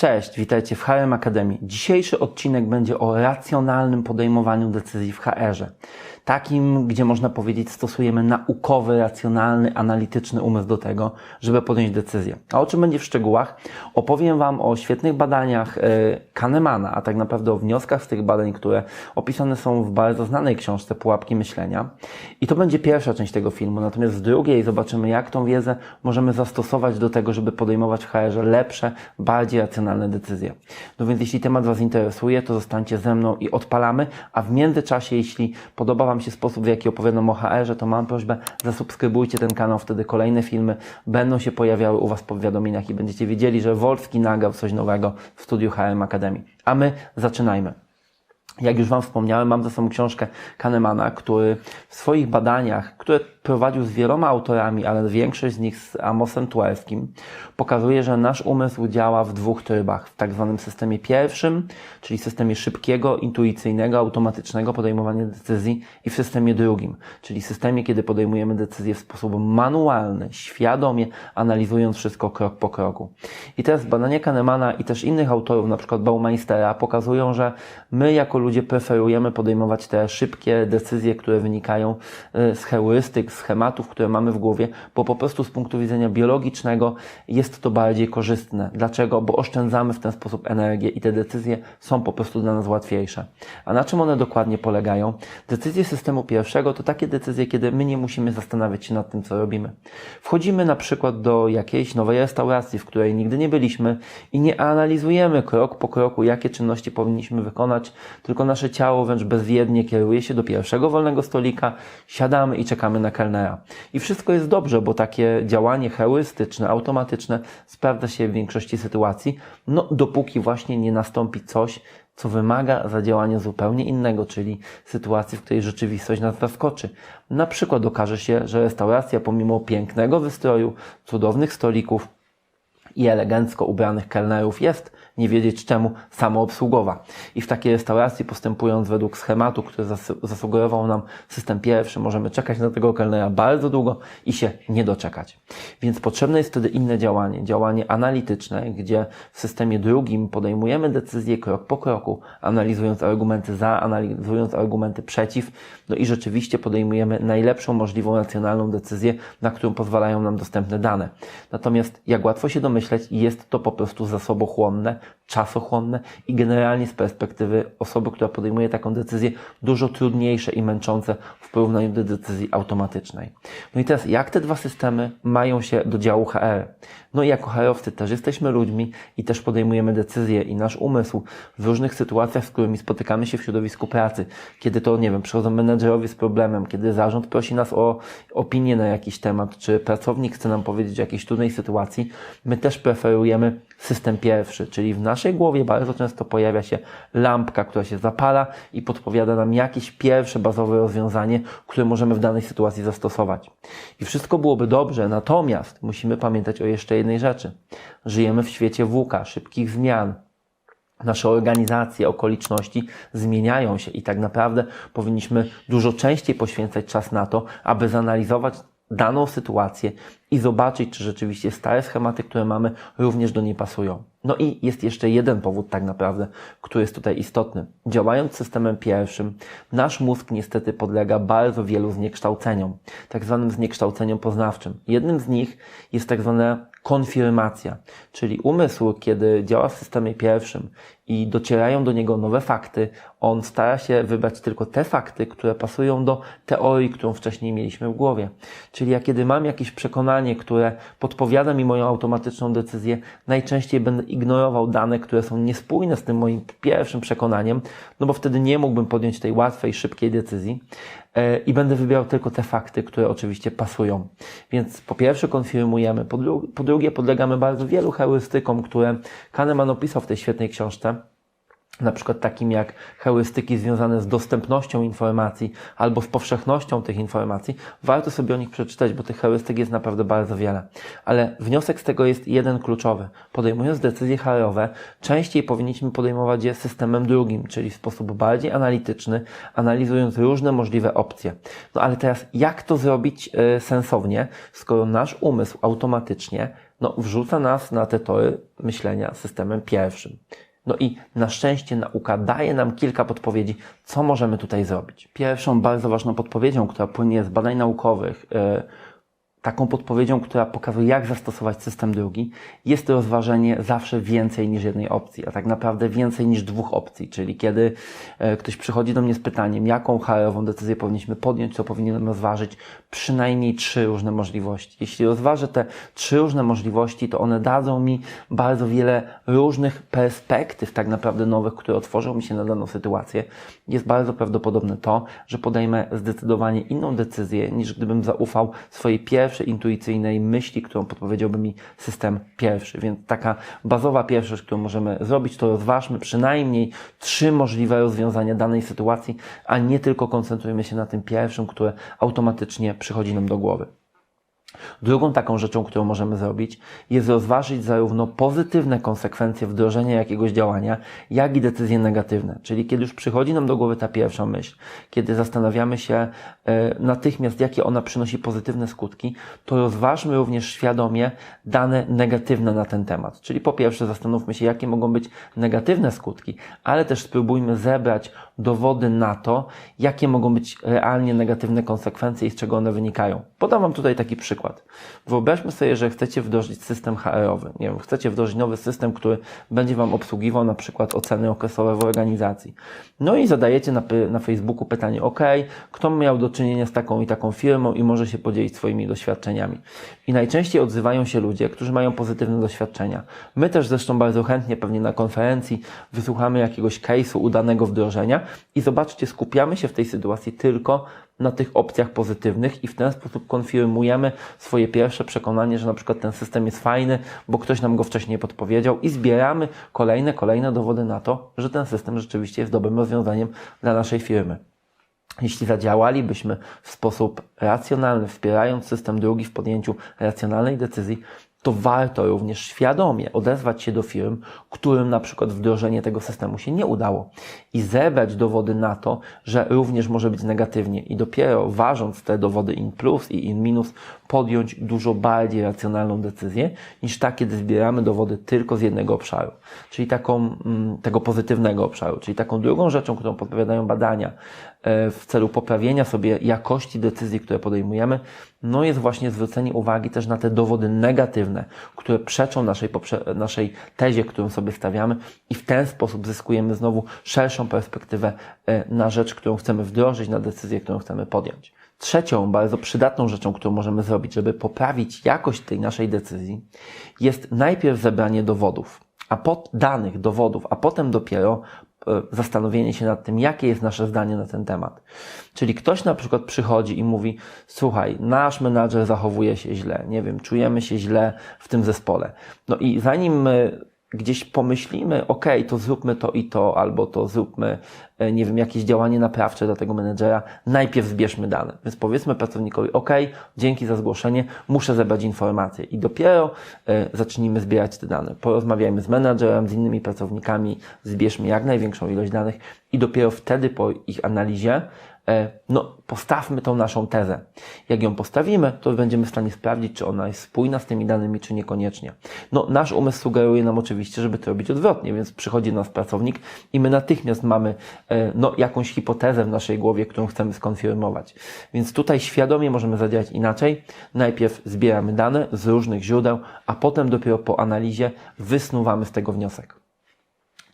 Cześć, witajcie w HRM Akademii. Dzisiejszy odcinek będzie o racjonalnym podejmowaniu decyzji w HR-ze. Takim, gdzie można powiedzieć, stosujemy naukowy, racjonalny, analityczny umysł do tego, żeby podjąć decyzję. A o czym będzie w szczegółach? Opowiem Wam o świetnych badaniach e, Kahnemana, a tak naprawdę o wnioskach z tych badań, które opisane są w bardzo znanej książce Pułapki Myślenia. I to będzie pierwsza część tego filmu. Natomiast w drugiej zobaczymy, jak tą wiedzę możemy zastosować do tego, żeby podejmować w HR-ze lepsze, bardziej racjonalne decyzje. No więc jeśli temat Was interesuje, to zostańcie ze mną i odpalamy, a w międzyczasie, jeśli podoba Wam się sposób, w jaki opowiadam o HR-ze, to mam prośbę, zasubskrybujcie ten kanał, wtedy kolejne filmy będą się pojawiały u Was w powiadomieniach i będziecie wiedzieli, że Wolski nagrał coś nowego w studiu HRM Akademii. A my zaczynajmy. Jak już Wam wspomniałem, mam ze sobą książkę Kahnemana, który w swoich badaniach, które prowadził z wieloma autorami, ale większość z nich z Amosem Tuelskim, pokazuje, że nasz umysł działa w dwóch trybach. W tak zwanym systemie pierwszym, czyli systemie szybkiego, intuicyjnego, automatycznego podejmowania decyzji i w systemie drugim, czyli systemie, kiedy podejmujemy decyzje w sposób manualny, świadomie, analizując wszystko krok po kroku. I teraz badania Kahnemana i też innych autorów, na przykład Baumeistera, pokazują, że my jako ludzie preferujemy podejmować te szybkie decyzje, które wynikają y, z heurystyk, schematów, które mamy w głowie, bo po prostu z punktu widzenia biologicznego jest to bardziej korzystne. Dlaczego? Bo oszczędzamy w ten sposób energię i te decyzje są po prostu dla nas łatwiejsze. A na czym one dokładnie polegają? Decyzje systemu pierwszego to takie decyzje, kiedy my nie musimy zastanawiać się nad tym, co robimy. Wchodzimy na przykład do jakiejś nowej restauracji, w której nigdy nie byliśmy i nie analizujemy krok po kroku, jakie czynności powinniśmy wykonać, tylko nasze ciało wręcz bezwiednie kieruje się do pierwszego wolnego stolika, siadamy i czekamy na I wszystko jest dobrze, bo takie działanie heurystyczne, automatyczne sprawdza się w większości sytuacji, no dopóki właśnie nie nastąpi coś, co wymaga zadziałania zupełnie innego, czyli sytuacji, w której rzeczywistość nas zaskoczy. Na przykład okaże się, że restauracja pomimo pięknego wystroju, cudownych stolików i elegancko ubranych kelnerów jest nie wiedzieć czemu samoobsługowa. I w takiej restauracji postępując według schematu, który zasugerował nam system pierwszy, możemy czekać na tego kelnera bardzo długo i się nie doczekać. Więc potrzebne jest wtedy inne działanie, działanie analityczne, gdzie w systemie drugim podejmujemy decyzje krok po kroku, analizując argumenty za, analizując argumenty przeciw, no i rzeczywiście podejmujemy najlepszą możliwą racjonalną decyzję, na którą pozwalają nam dostępne dane. Natomiast jak łatwo się domyśleć, jest to po prostu zasobochłonne, czasochłonne i generalnie z perspektywy osoby, która podejmuje taką decyzję, dużo trudniejsze i męczące w porównaniu do decyzji automatycznej. No i teraz, jak te dwa systemy mają się do działu HR? No i jako HR-owcy też jesteśmy ludźmi i też podejmujemy decyzje i nasz umysł w różnych sytuacjach, z którymi spotykamy się w środowisku pracy, kiedy to, nie wiem, przychodzą menedżerowie z problemem, kiedy zarząd prosi nas o opinię na jakiś temat, czy pracownik chce nam powiedzieć o jakiejś trudnej sytuacji, my też preferujemy system pierwszy, czyli w naszej głowie bardzo często pojawia się lampka, która się zapala i podpowiada nam jakieś pierwsze bazowe rozwiązanie, które możemy w danej sytuacji zastosować. I wszystko byłoby dobrze, natomiast musimy pamiętać o jeszcze jednej rzeczy. Żyjemy w świecie WUKA, szybkich zmian, nasze organizacje, okoliczności zmieniają się i tak naprawdę powinniśmy dużo częściej poświęcać czas na to, aby zanalizować daną sytuację i zobaczyć, czy rzeczywiście stare schematy, które mamy, również do niej pasują. No i jest jeszcze jeden powód tak naprawdę, który jest tutaj istotny. Działając systemem pierwszym, nasz mózg niestety podlega bardzo wielu zniekształceniom, tak zwanym zniekształceniom poznawczym. Jednym z nich jest tak zwane konfirmacja, czyli umysł, kiedy działa w systemie pierwszym i docierają do niego nowe fakty, on stara się wybrać tylko te fakty, które pasują do teorii, którą wcześniej mieliśmy w głowie. Czyli ja kiedy mam jakieś przekonanie, które podpowiada mi moją automatyczną decyzję, najczęściej będę ignorował dane, które są niespójne z tym moim pierwszym przekonaniem, no bo wtedy nie mógłbym podjąć tej łatwej, szybkiej decyzji. E, i będę wybierał tylko te fakty, które oczywiście pasują. Więc po pierwsze konfirmujemy, po, dru po drugie podlegamy bardzo wielu heurystykom, które Kahneman opisał w tej świetnej książce na przykład takim jak heurystyki związane z dostępnością informacji albo z powszechnością tych informacji, warto sobie o nich przeczytać, bo tych heurystyk jest naprawdę bardzo wiele. Ale wniosek z tego jest jeden kluczowy. Podejmując decyzje HR-owe, częściej powinniśmy podejmować je systemem drugim, czyli w sposób bardziej analityczny, analizując różne możliwe opcje. No ale teraz jak to zrobić yy, sensownie, skoro nasz umysł automatycznie no, wrzuca nas na te tory myślenia systemem pierwszym. No i na szczęście nauka daje nam kilka podpowiedzi, co możemy tutaj zrobić. Pierwszą bardzo ważną podpowiedzią, która płynie z badań naukowych, yy, taką podpowiedzią, która pokazuje, jak zastosować system drugi, jest rozważenie zawsze więcej niż jednej opcji, a tak naprawdę więcej niż dwóch opcji. Czyli kiedy e, ktoś przychodzi do mnie z pytaniem, jaką HR-ową decyzję powinniśmy podjąć, co powinienem rozważyć, przynajmniej trzy różne możliwości. Jeśli rozważę te trzy różne możliwości, to one dadzą mi bardzo wiele różnych perspektyw, tak naprawdę nowych, które otworzą mi się na daną sytuację. Jest bardzo prawdopodobne to, że podejmę zdecydowanie inną decyzję, niż gdybym zaufał swojej pierwszej pierwszej intuicyjnej myśli, którą podpowiedziałby mi system pierwszy. Więc taka bazowa pierwsza rzecz, którą możemy zrobić, to rozważmy przynajmniej trzy możliwe rozwiązania danej sytuacji, a nie tylko koncentrujemy się na tym pierwszym, które automatycznie przychodzi nam do głowy. Drugą taką rzeczą, którą możemy zrobić, jest rozważyć zarówno pozytywne konsekwencje wdrożenia jakiegoś działania, jak i decyzje negatywne. Czyli kiedy już przychodzi nam do głowy ta pierwsza myśl, kiedy zastanawiamy się e, natychmiast, jakie ona przynosi pozytywne skutki, to rozważmy również świadomie dane negatywne na ten temat. Czyli po pierwsze zastanówmy się, jakie mogą być negatywne skutki, ale też spróbujmy zebrać dowody na to, jakie mogą być realnie negatywne konsekwencje i z czego one wynikają. Podam Wam tutaj taki przykład. Wyobraźmy sobie, że chcecie wdrożyć system HR-owy. Nie wiem, chcecie wdrożyć nowy system, który będzie Wam obsługiwał na przykład oceny okresowe w organizacji. No i zadajecie na, na Facebooku pytanie, OK, kto miał do czynienia z taką i taką firmą i może się podzielić swoimi doświadczeniami. I najczęściej odzywają się ludzie, którzy mają pozytywne doświadczenia. My też zresztą bardzo chętnie pewnie na konferencji wysłuchamy jakiegoś case'u udanego wdrożenia i zobaczcie, skupiamy się w tej sytuacji tylko na tych opcjach pozytywnych i w ten sposób konfirmujemy swoje pierwsze przekonanie, że na przykład ten system jest fajny, bo ktoś nam go wcześniej podpowiedział i zbieramy kolejne, kolejne dowody na to, że ten system rzeczywiście jest dobrym rozwiązaniem dla naszej firmy. Jeśli zadziałalibyśmy w sposób racjonalny, wspierając system drugi w podjęciu racjonalnej decyzji, to warto również świadomie odezwać się do firm, którym na przykład wdrożenie tego systemu się nie udało i zebrać dowody na to, że również może być negatywnie. I dopiero ważąc te dowody in plus i in minus podjąć dużo bardziej racjonalną decyzję niż tak, kiedy zbieramy dowody tylko z jednego obszaru, czyli taką, mm, tego pozytywnego obszaru, czyli taką drugą rzeczą, którą podpowiadają badania w celu poprawienia sobie jakości decyzji, które podejmujemy, no jest właśnie zwrócenie uwagi też na te dowody negatywne, które przeczą naszej, naszej tezie, którą sobie stawiamy i w ten sposób zyskujemy znowu szerszą perspektywę e, na rzecz, którą chcemy wdrożyć, na decyzję, którą chcemy podjąć. Trzecią, bardzo przydatną rzeczą, którą możemy zrobić, żeby poprawić jakość tej naszej decyzji, jest najpierw zebranie dowodów, a pod danych dowodów, a potem dopiero e, zastanowienie się nad tym, jakie jest nasze zdanie na ten temat. Czyli ktoś na przykład przychodzi i mówi: Słuchaj, nasz menadżer zachowuje się źle, nie wiem, czujemy się źle w tym zespole. No i zanim my gdzieś pomyślimy, ok, to zróbmy to i to, albo to zróbmy, e, nie wiem, jakieś działanie naprawcze dla tego menedżera, najpierw zbierzmy dane. Więc powiedzmy pracownikowi, ok, dzięki za zgłoszenie, muszę zebrać informacje i dopiero e, zacznijmy zbierać te dane. Porozmawiajmy z menedżerem, z innymi pracownikami, zbierzmy jak największą ilość danych i dopiero wtedy po ich analizie no, postawmy tą naszą tezę. Jak ją postawimy, to będziemy w stanie sprawdzić, czy ona jest spójna z tymi danymi, czy niekoniecznie. No, nasz umysł sugeruje nam oczywiście, żeby to robić odwrotnie, więc przychodzi nas pracownik i my natychmiast mamy e, no, jakąś hipotezę w naszej głowie, którą chcemy skonfirmować. Więc tutaj świadomie możemy zadziałać inaczej. Najpierw zbieramy dane z różnych źródeł, a potem dopiero po analizie wysnuwamy z tego wniosek.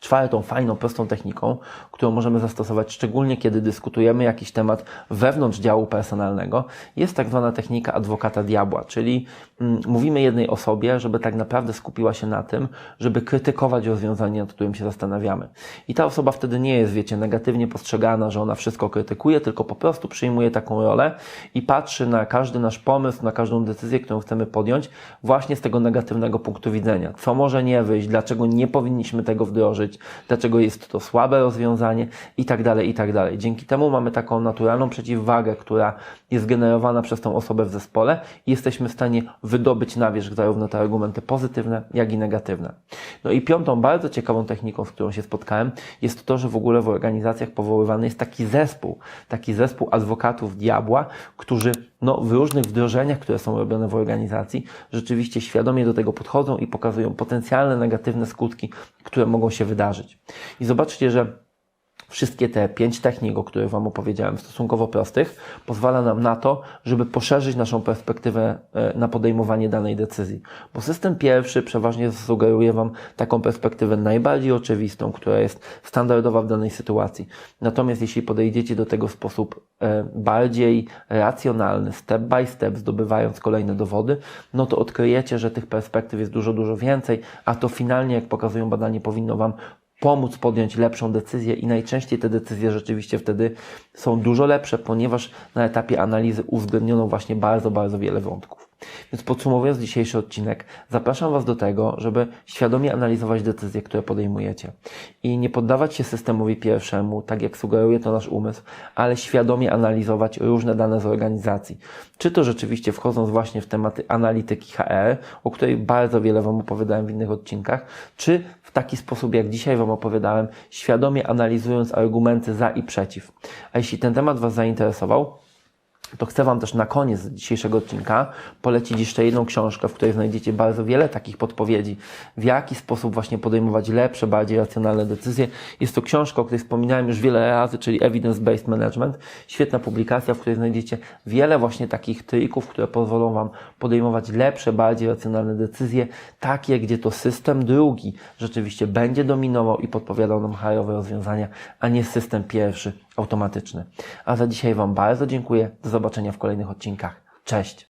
Czwartą, fajną, prostą techniką, którą możemy zastosować szczególnie kiedy dyskutujemy jakiś temat wewnątrz działu personalnego, jest tak zwana technika adwokata diabła, czyli mm, mówimy jednej osobie, żeby tak naprawdę skupiła się na tym, żeby krytykować rozwiązanie, nad którym się zastanawiamy. I ta osoba wtedy nie jest, wiecie, negatywnie postrzegana, że ona wszystko krytykuje, tylko po prostu przyjmuje taką rolę i patrzy na każdy nasz pomysł, na każdą decyzję, którą chcemy podjąć, właśnie z tego negatywnego punktu widzenia. Co może nie wyjść, dlaczego nie powinniśmy tego wdrożyć, dlaczego jest to słabe rozwiązanie i tak dalej, i tak dalej. Dzięki temu mamy taką naturalną przeciwwagę, która jest generowana przez tą osobę w zespole i jesteśmy w stanie wydobyć na wierzch zarówno te argumenty pozytywne, jak i negatywne. No i piątą bardzo ciekawą techniką, z którą się spotkałem, jest to, że w ogóle w organizacjach powoływany jest taki zespół, taki zespół adwokatów diabła, którzy no, w różnych wdrożeniach, które są robione w organizacji, rzeczywiście świadomie do tego podchodzą i pokazują potencjalne negatywne skutki, które mogą się wydarzyć. I zobaczcie, że Wszystkie te pięć technik, o których Wam opowiedziałem, stosunkowo prostych, pozwala nam na to, żeby poszerzyć naszą perspektywę e, na podejmowanie danej decyzji. Bo system pierwszy przeważnie sugeruje Wam taką perspektywę najbardziej oczywistą, która jest standardowa w danej sytuacji. Natomiast jeśli podejdziecie do tego w sposób e, bardziej racjonalny, step by step, zdobywając kolejne dowody, no to odkryjecie, że tych perspektyw jest dużo, dużo więcej, a to finalnie, jak pokazują badania, powinno Wam pomóc podjąć lepszą decyzję i najczęściej te decyzje rzeczywiście wtedy są dużo lepsze, ponieważ na etapie analizy uwzględniono właśnie bardzo, bardzo wiele wątków. Więc podsumowując dzisiejszy odcinek, zapraszam Was do tego, żeby świadomie analizować decyzje, które podejmujecie i nie poddawać się systemowi pierwszemu, tak jak sugeruje to nasz umysł, ale świadomie analizować różne dane z organizacji. Czy to rzeczywiście wchodząc właśnie w tematy analityki HR, o której bardzo wiele Wam opowiadałem w innych odcinkach, czy w taki sposób, jak dzisiaj Wam opowiadałem, świadomie analizując argumenty za i przeciw. A jeśli ten temat Was zainteresował, to chcę Wam też na koniec dzisiejszego odcinka polecić jeszcze jedną książkę, w której znajdziecie bardzo wiele takich podpowiedzi, w jaki sposób właśnie podejmować lepsze, bardziej racjonalne decyzje. Jest to książka, o której wspominałem już wiele razy, czyli Evidence Based Management. Świetna publikacja, w której znajdziecie wiele właśnie takich trików, które pozwolą Wam podejmować lepsze, bardziej racjonalne decyzje, takie, gdzie to system drugi rzeczywiście będzie dominował i podpowiadał nam hajowe rozwiązania, a nie system pierwszy automatyczny. A za dzisiaj Wam bardzo dziękuję. Do zobaczenia w kolejnych odcinkach. Cześć!